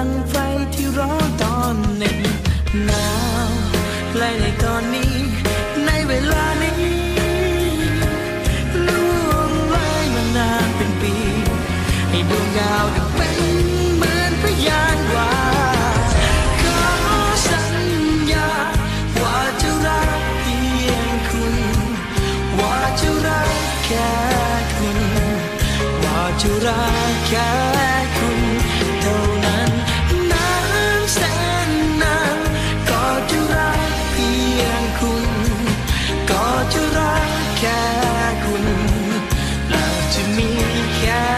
ดังไฟที่ร้อนตอนหนึ่งหนาวและในตอนนี้ ในเวลานี้ล่วงเลยมานานเป็นปี ให้ดวงดาวดังเป็นเหมือนพยานว่าขอสัญญา ว่าจะรักเพียงคุณ ว่าจะรักแค่คุณ ว่าจะรักแค่ รักแค่คุณเราจะมีแค่